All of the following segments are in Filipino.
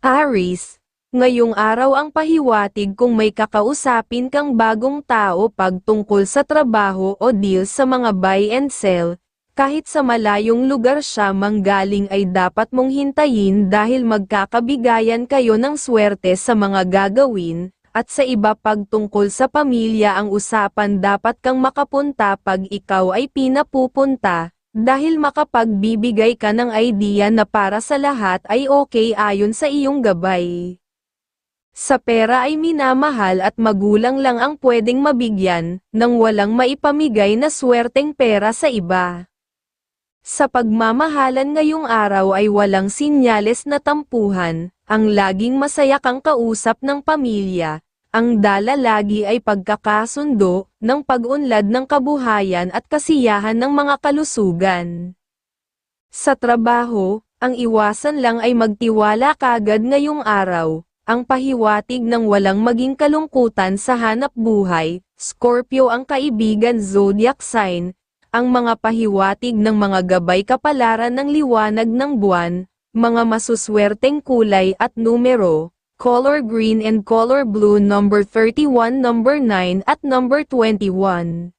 Aris, ngayong araw ang pahiwatig kung may kakausapin kang bagong tao pagtungkol sa trabaho o deal sa mga buy and sell, kahit sa malayong lugar siya manggaling ay dapat mong hintayin dahil magkakabigayan kayo ng swerte sa mga gagawin, at sa iba pagtungkol sa pamilya ang usapan dapat kang makapunta pag ikaw ay pinapupunta, dahil makapagbibigay ka ng idea na para sa lahat ay okay ayon sa iyong gabay. Sa pera ay minamahal at magulang lang ang pwedeng mabigyan, nang walang maipamigay na swerteng pera sa iba. Sa pagmamahalan ngayong araw ay walang sinyales na tampuhan, ang laging masaya kang kausap ng pamilya, ang dala lagi ay pagkakasundo, ng pag-unlad ng kabuhayan at kasiyahan ng mga kalusugan. Sa trabaho, ang iwasan lang ay magtiwala kagad ngayong araw, ang pahiwatig ng walang maging kalungkutan sa hanap buhay, Scorpio ang kaibigan zodiac sign, ang mga pahiwatig ng mga gabay kapalaran ng liwanag ng buwan, mga masuswerteng kulay at numero, color green and color blue number 31 number 9 at number 21.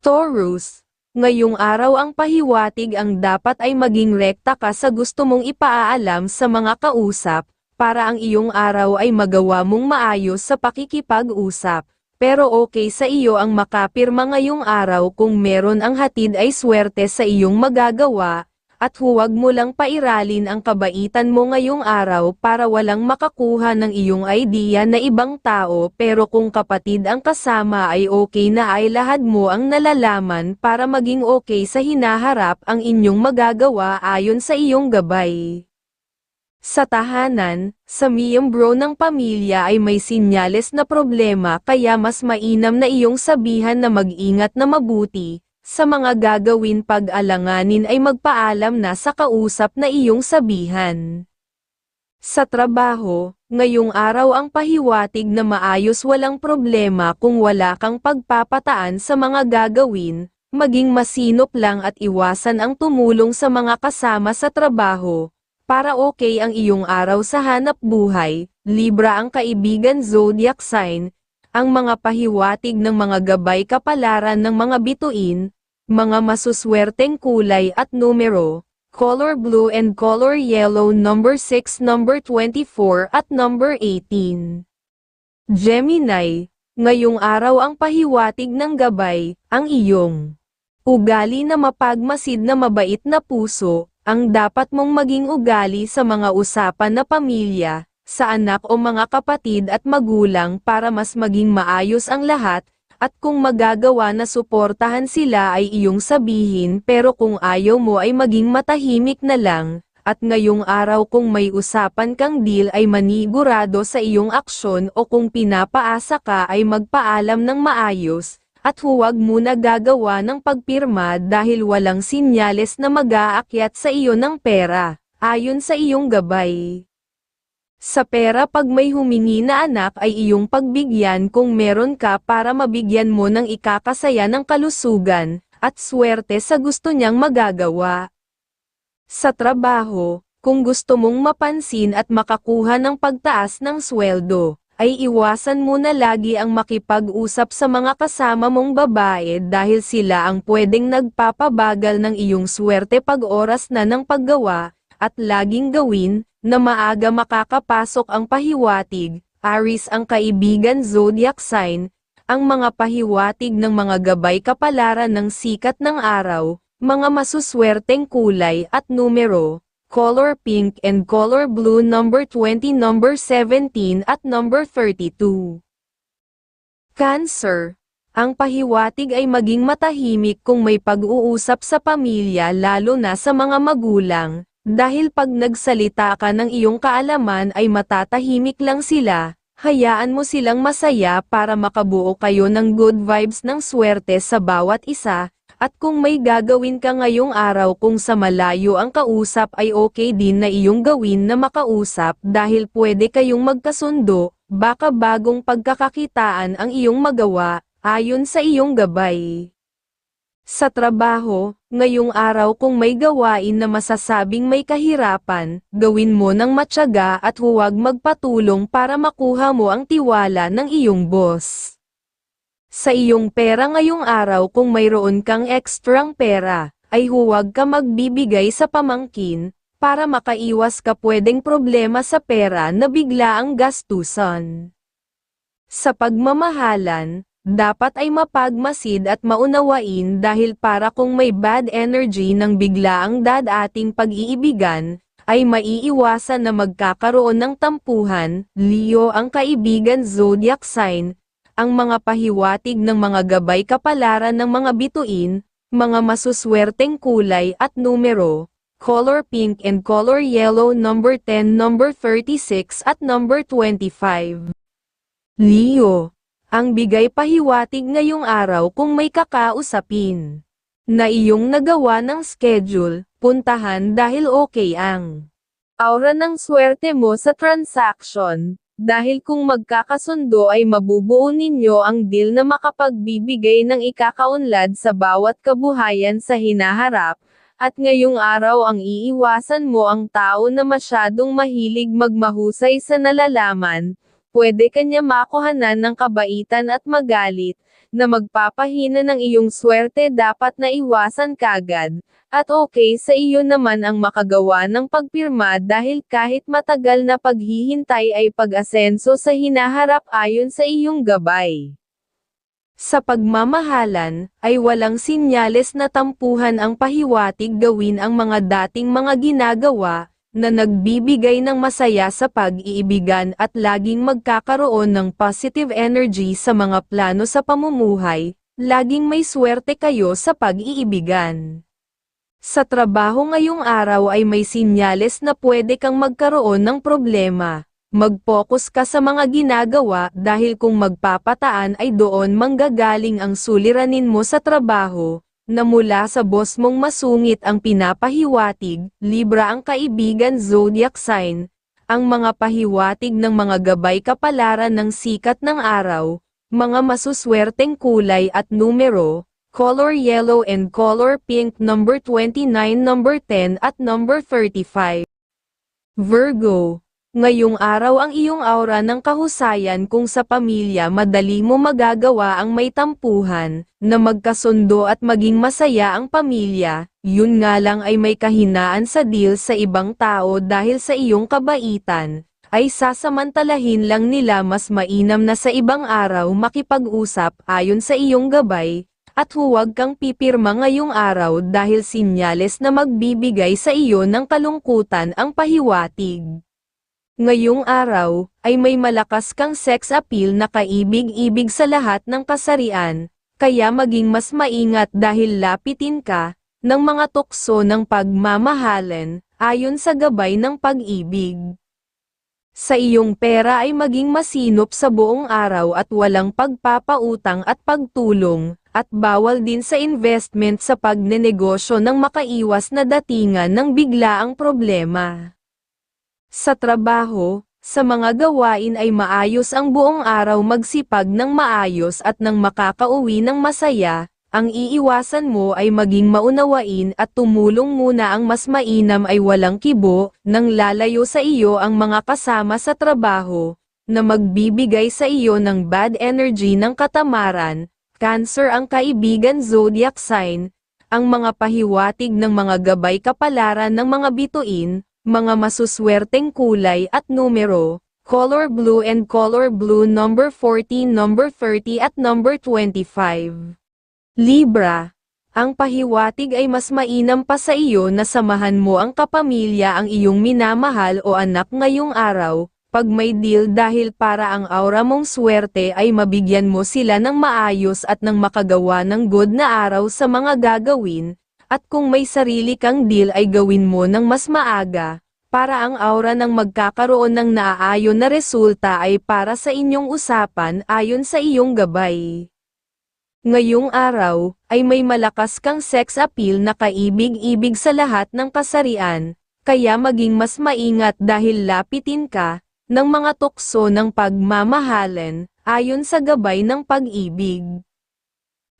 Taurus, ngayong araw ang pahiwatig ang dapat ay maging rekta ka sa gusto mong ipaalam sa mga kausap, para ang iyong araw ay magawa mong maayos sa pakikipag-usap. Pero okay sa iyo ang makapirma ngayong araw kung meron ang hatid ay swerte sa iyong magagawa, at huwag mo lang pairalin ang kabaitan mo ngayong araw para walang makakuha ng iyong idea na ibang tao pero kung kapatid ang kasama ay okay na ay lahad mo ang nalalaman para maging okay sa hinaharap ang inyong magagawa ayon sa iyong gabay. Sa tahanan, sa miyembro ng pamilya ay may sinyales na problema kaya mas mainam na iyong sabihan na mag-ingat na mabuti, sa mga gagawin pag-alanganin ay magpaalam na sa kausap na iyong sabihan. Sa trabaho, ngayong araw ang pahiwatig na maayos walang problema kung wala kang pagpapataan sa mga gagawin, maging masinop lang at iwasan ang tumulong sa mga kasama sa trabaho, para okay ang iyong araw sa hanap buhay, Libra ang kaibigan zodiac sign, ang mga pahiwatig ng mga gabay kapalaran ng mga bituin, mga masuswerteng kulay at numero, color blue and color yellow number 6 number 24 at number 18. Gemini, ngayong araw ang pahiwatig ng gabay, ang iyong ugali na mapagmasid na mabait na puso, ang dapat mong maging ugali sa mga usapan na pamilya, sa anak o mga kapatid at magulang para mas maging maayos ang lahat, at kung magagawa na suportahan sila ay iyong sabihin pero kung ayaw mo ay maging matahimik na lang, at ngayong araw kung may usapan kang deal ay manigurado sa iyong aksyon o kung pinapaasa ka ay magpaalam ng maayos, at huwag muna gagawa ng pagpirma dahil walang sinyales na mag-aakyat sa iyo ng pera, ayon sa iyong gabay. Sa pera pag may humingi na anak ay iyong pagbigyan kung meron ka para mabigyan mo ng ikakasaya ng kalusugan, at swerte sa gusto niyang magagawa. Sa trabaho, kung gusto mong mapansin at makakuha ng pagtaas ng sweldo, ay iwasan mo na lagi ang makipag-usap sa mga kasama mong babae dahil sila ang pwedeng nagpapabagal ng iyong swerte pag oras na ng paggawa, at laging gawin, na maaga makakapasok ang pahiwatig, Aris ang kaibigan zodiac sign, ang mga pahiwatig ng mga gabay kapalaran ng sikat ng araw, mga masuswerteng kulay at numero, color pink and color blue number 20 number 17 at number 32. Cancer ang pahiwatig ay maging matahimik kung may pag-uusap sa pamilya lalo na sa mga magulang, dahil pag nagsalita ka ng iyong kaalaman ay matatahimik lang sila, hayaan mo silang masaya para makabuo kayo ng good vibes ng swerte sa bawat isa, at kung may gagawin ka ngayong araw kung sa malayo ang kausap ay okay din na iyong gawin na makausap dahil pwede kayong magkasundo, baka bagong pagkakakitaan ang iyong magawa, ayon sa iyong gabay. Sa trabaho, ngayong araw kung may gawain na masasabing may kahirapan, gawin mo ng matyaga at huwag magpatulong para makuha mo ang tiwala ng iyong boss. Sa iyong pera ngayong araw kung mayroon kang ekstrang pera, ay huwag ka magbibigay sa pamangkin, para makaiwas ka pwedeng problema sa pera na bigla ang gastusan. Sa pagmamahalan, dapat ay mapagmasid at maunawain dahil para kung may bad energy ng biglaang dadating pag-iibigan, ay maiiwasan na magkakaroon ng tampuhan, Leo ang kaibigan zodiac sign, ang mga pahiwatig ng mga gabay kapalaran ng mga bituin, mga masuswerteng kulay at numero, color pink and color yellow number 10 number 36 at number 25. Leo ang bigay pahiwatig ngayong araw kung may kakausapin. Na iyong nagawa ng schedule, puntahan dahil okay ang aura ng swerte mo sa transaction, dahil kung magkakasundo ay mabubuo ninyo ang deal na makapagbibigay ng ikakaunlad sa bawat kabuhayan sa hinaharap, at ngayong araw ang iiwasan mo ang tao na masyadong mahilig magmahusay sa nalalaman, pwede kanya makuhanan ng kabaitan at magalit, na magpapahina ng iyong swerte dapat na iwasan kagad, at okay sa iyo naman ang makagawa ng pagpirma dahil kahit matagal na paghihintay ay pag-asenso sa hinaharap ayon sa iyong gabay. Sa pagmamahalan, ay walang sinyales na tampuhan ang pahiwatig gawin ang mga dating mga ginagawa, na nagbibigay ng masaya sa pag-iibigan at laging magkakaroon ng positive energy sa mga plano sa pamumuhay, laging may swerte kayo sa pag-iibigan. Sa trabaho ngayong araw ay may sinyales na pwede kang magkaroon ng problema. Mag-focus ka sa mga ginagawa dahil kung magpapataan ay doon manggagaling ang suliranin mo sa trabaho, na mula sa boss mong masungit ang pinapahiwatig, Libra ang kaibigan zodiac sign, ang mga pahiwatig ng mga gabay kapalaran ng sikat ng araw, mga masuswerteng kulay at numero, color yellow and color pink number 29 number 10 at number 35. Virgo Ngayong araw ang iyong aura ng kahusayan kung sa pamilya madali mo magagawa ang may tampuhan, na magkasundo at maging masaya ang pamilya, yun nga lang ay may kahinaan sa deal sa ibang tao dahil sa iyong kabaitan, ay sasamantalahin lang nila mas mainam na sa ibang araw makipag-usap ayon sa iyong gabay, at huwag kang pipirma ngayong araw dahil sinyales na magbibigay sa iyo ng kalungkutan ang pahiwatig. Ngayong araw, ay may malakas kang sex appeal na kaibig-ibig sa lahat ng kasarian, kaya maging mas maingat dahil lapitin ka, ng mga tukso ng pagmamahalan, ayon sa gabay ng pag-ibig. Sa iyong pera ay maging masinop sa buong araw at walang pagpapautang at pagtulong, at bawal din sa investment sa pagnenegosyo ng makaiwas na datingan ng biglaang problema. Sa trabaho, sa mga gawain ay maayos ang buong araw magsipag ng maayos at nang makakauwi ng masaya, ang iiwasan mo ay maging maunawain at tumulong muna ang mas mainam ay walang kibo, nang lalayo sa iyo ang mga kasama sa trabaho, na magbibigay sa iyo ng bad energy ng katamaran, cancer ang kaibigan zodiac sign, ang mga pahiwatig ng mga gabay kapalaran ng mga bituin, mga masuswerteng kulay at numero, color blue and color blue number 14 number 30 at number 25. Libra, ang pahiwatig ay mas mainam pa sa iyo na samahan mo ang kapamilya ang iyong minamahal o anak ngayong araw, pag may deal dahil para ang aura mong swerte ay mabigyan mo sila ng maayos at ng makagawa ng good na araw sa mga gagawin, at kung may sarili kang deal ay gawin mo ng mas maaga, para ang aura ng magkakaroon ng naaayon na resulta ay para sa inyong usapan ayon sa iyong gabay. Ngayong araw, ay may malakas kang sex appeal na kaibig-ibig sa lahat ng kasarian, kaya maging mas maingat dahil lapitin ka, ng mga tukso ng pagmamahalan, ayon sa gabay ng pag-ibig.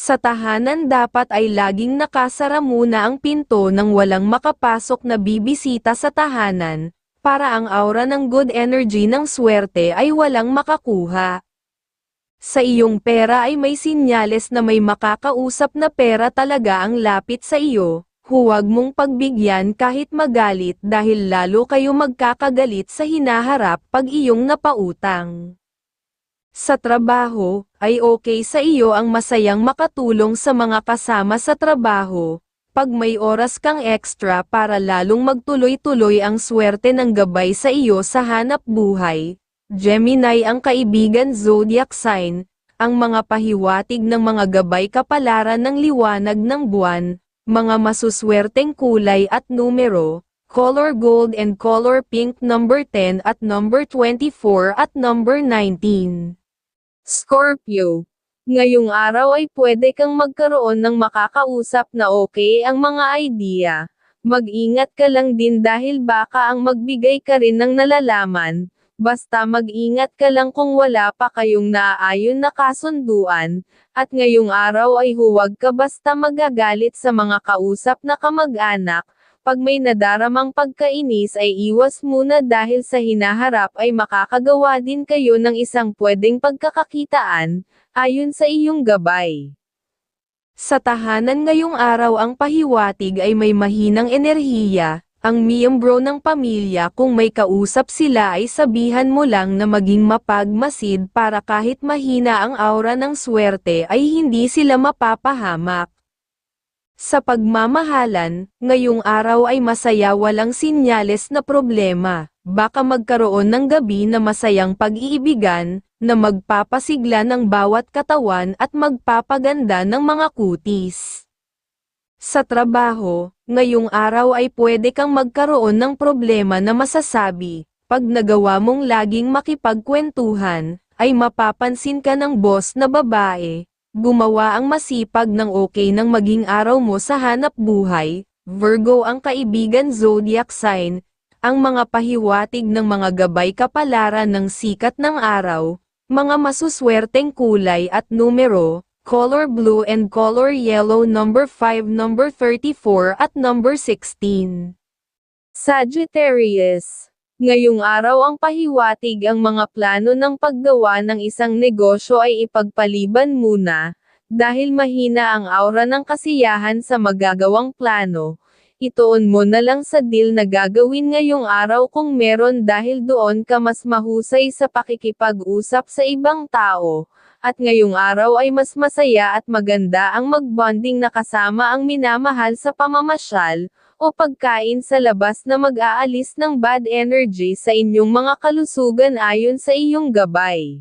Sa tahanan dapat ay laging nakasara muna ang pinto nang walang makapasok na bibisita sa tahanan, para ang aura ng good energy ng swerte ay walang makakuha. Sa iyong pera ay may sinyales na may makakausap na pera talaga ang lapit sa iyo, huwag mong pagbigyan kahit magalit dahil lalo kayo magkakagalit sa hinaharap pag iyong napautang. Sa trabaho, ay okay sa iyo ang masayang makatulong sa mga kasama sa trabaho, pag may oras kang extra para lalong magtuloy-tuloy ang swerte ng gabay sa iyo sa hanap buhay. Gemini ang kaibigan zodiac sign, ang mga pahiwatig ng mga gabay kapalaran ng liwanag ng buwan, mga masuswerteng kulay at numero, color gold and color pink number 10 at number 24 at number 19. Scorpio. Ngayong araw ay pwede kang magkaroon ng makakausap na okay ang mga idea. Mag-ingat ka lang din dahil baka ang magbigay ka rin ng nalalaman, basta mag-ingat ka lang kung wala pa kayong naaayon na kasunduan, at ngayong araw ay huwag ka basta magagalit sa mga kausap na kamag-anak, pag may nadaramang pagkainis ay iwas muna dahil sa hinaharap ay makakagawa din kayo ng isang pwedeng pagkakakitaan, ayon sa iyong gabay. Sa tahanan ngayong araw ang pahiwatig ay may mahinang enerhiya, ang miyembro ng pamilya kung may kausap sila ay sabihan mo lang na maging mapagmasid para kahit mahina ang aura ng swerte ay hindi sila mapapahamak. Sa pagmamahalan, ngayong araw ay masaya walang sinyales na problema, baka magkaroon ng gabi na masayang pag-iibigan, na magpapasigla ng bawat katawan at magpapaganda ng mga kutis. Sa trabaho, ngayong araw ay pwede kang magkaroon ng problema na masasabi, pag nagawa mong laging makipagkwentuhan, ay mapapansin ka ng boss na babae, gumawa ang masipag ng okay ng maging araw mo sa hanap buhay, Virgo ang kaibigan zodiac sign, ang mga pahiwatig ng mga gabay kapalaran ng sikat ng araw, mga masuswerteng kulay at numero, color blue and color yellow number 5 number 34 at number 16. Sagittarius Ngayong araw ang pahiwatig ang mga plano ng paggawa ng isang negosyo ay ipagpaliban muna, dahil mahina ang aura ng kasiyahan sa magagawang plano, ituon mo na lang sa deal na gagawin ngayong araw kung meron dahil doon ka mas mahusay sa pakikipag-usap sa ibang tao, at ngayong araw ay mas masaya at maganda ang magbonding na kasama ang minamahal sa pamamasyal, o pagkain sa labas na mag-aalis ng bad energy sa inyong mga kalusugan ayon sa iyong gabay.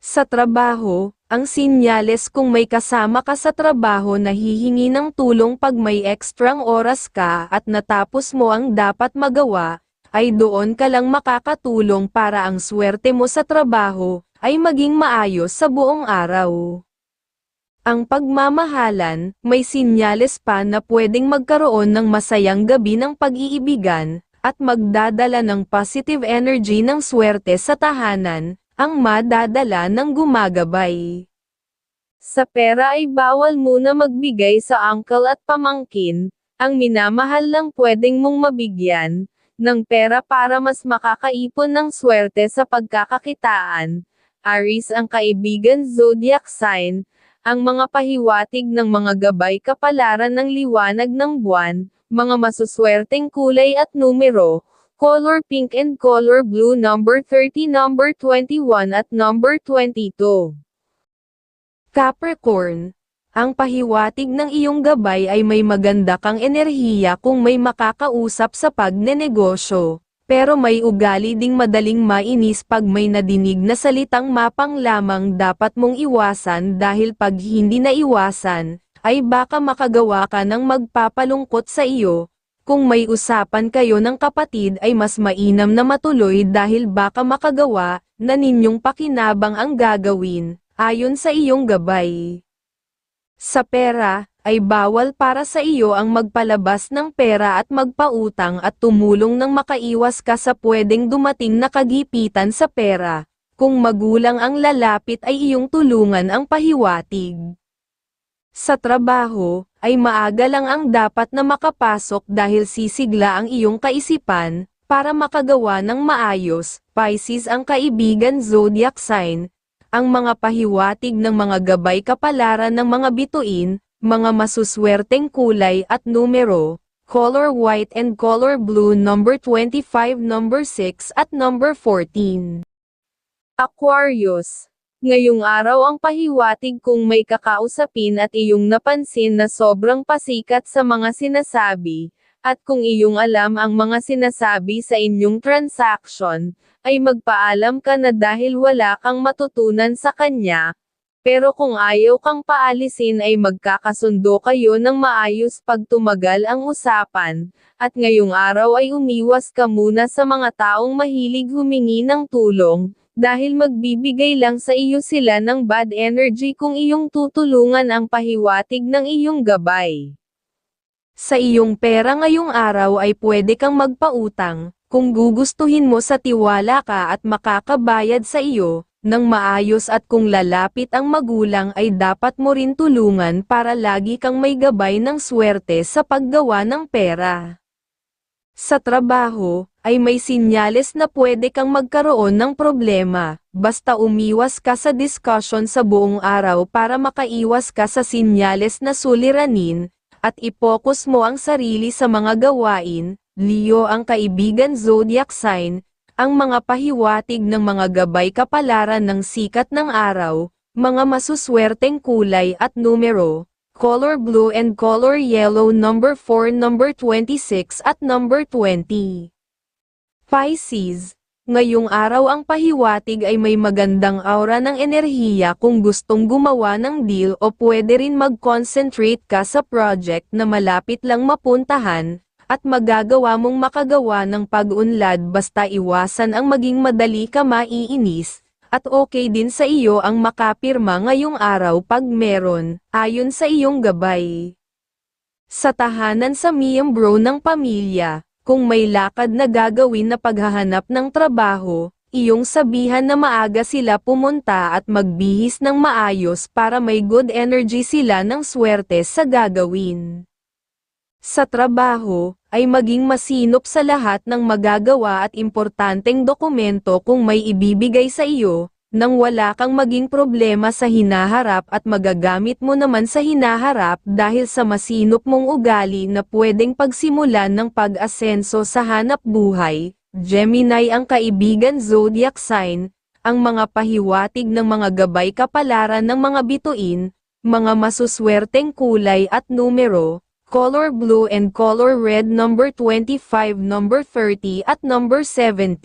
Sa trabaho, ang sinyales kung may kasama ka sa trabaho na hihingi ng tulong pag may ekstrang oras ka at natapos mo ang dapat magawa, ay doon ka lang makakatulong para ang swerte mo sa trabaho ay maging maayos sa buong araw. Ang pagmamahalan, may sinyales pa na pwedeng magkaroon ng masayang gabi ng pag-iibigan, at magdadala ng positive energy ng swerte sa tahanan, ang madadala ng gumagabay. Sa pera ay bawal muna magbigay sa uncle at pamangkin, ang minamahal lang pwedeng mong mabigyan, ng pera para mas makakaipon ng swerte sa pagkakakitaan. Aries ang kaibigan zodiac sign, ang mga pahiwatig ng mga gabay kapalaran ng liwanag ng buwan, mga masuswerteng kulay at numero, color pink and color blue number 30 number 21 at number 22. Capricorn, ang pahiwatig ng iyong gabay ay may maganda kang enerhiya kung may makakausap sa pagnenegosyo, pero may ugali ding madaling mainis pag may nadinig na salitang mapang lamang dapat mong iwasan dahil pag hindi na iwasan, ay baka makagawa ka ng magpapalungkot sa iyo, kung may usapan kayo ng kapatid ay mas mainam na matuloy dahil baka makagawa na ninyong pakinabang ang gagawin, ayon sa iyong gabay. Sa pera, ay bawal para sa iyo ang magpalabas ng pera at magpautang at tumulong ng makaiwas ka sa pwedeng dumating na kagipitan sa pera. Kung magulang ang lalapit ay iyong tulungan ang pahiwatig. Sa trabaho, ay maaga lang ang dapat na makapasok dahil sisigla ang iyong kaisipan, para makagawa ng maayos, Pisces ang kaibigan zodiac sign, ang mga pahiwatig ng mga gabay kapalaran ng mga bituin, mga masuswerteng kulay at numero, color white and color blue number 25 number 6 at number 14. Aquarius Ngayong araw ang pahiwatig kung may kakausapin at iyong napansin na sobrang pasikat sa mga sinasabi, at kung iyong alam ang mga sinasabi sa inyong transaction, ay magpaalam ka na dahil wala kang matutunan sa kanya, pero kung ayaw kang paalisin ay magkakasundo kayo ng maayos pag tumagal ang usapan, at ngayong araw ay umiwas ka muna sa mga taong mahilig humingi ng tulong, dahil magbibigay lang sa iyo sila ng bad energy kung iyong tutulungan ang pahiwatig ng iyong gabay. Sa iyong pera ngayong araw ay pwede kang magpautang, kung gugustuhin mo sa tiwala ka at makakabayad sa iyo, ng maayos at kung lalapit ang magulang ay dapat mo rin tulungan para lagi kang may gabay ng swerte sa paggawa ng pera. Sa trabaho, ay may sinyales na pwede kang magkaroon ng problema, basta umiwas ka sa discussion sa buong araw para makaiwas ka sa sinyales na suliranin, at ipokus mo ang sarili sa mga gawain, Leo ang kaibigan zodiac sign, ang mga pahiwatig ng mga gabay kapalaran ng sikat ng araw, mga masuswerteng kulay at numero, color blue and color yellow number 4 number 26 at number 20. Pisces, ngayong araw ang pahiwatig ay may magandang aura ng enerhiya kung gustong gumawa ng deal o pwede rin mag-concentrate ka sa project na malapit lang mapuntahan, at magagawa mong makagawa ng pag-unlad basta iwasan ang maging madali ka maiinis, at okay din sa iyo ang makapirma ngayong araw pag meron, ayon sa iyong gabay. Sa tahanan sa miyembro ng pamilya, kung may lakad na gagawin na paghahanap ng trabaho, iyong sabihan na maaga sila pumunta at magbihis ng maayos para may good energy sila ng swerte sa gagawin. Sa trabaho, ay maging masinop sa lahat ng magagawa at importanteng dokumento kung may ibibigay sa iyo, nang wala kang maging problema sa hinaharap at magagamit mo naman sa hinaharap dahil sa masinop mong ugali na pwedeng pagsimulan ng pag-asenso sa hanap buhay. Gemini ang kaibigan zodiac sign, ang mga pahiwatig ng mga gabay kapalaran ng mga bituin, mga masuswerteng kulay at numero, color blue and color red number 25 number 30 at number 17.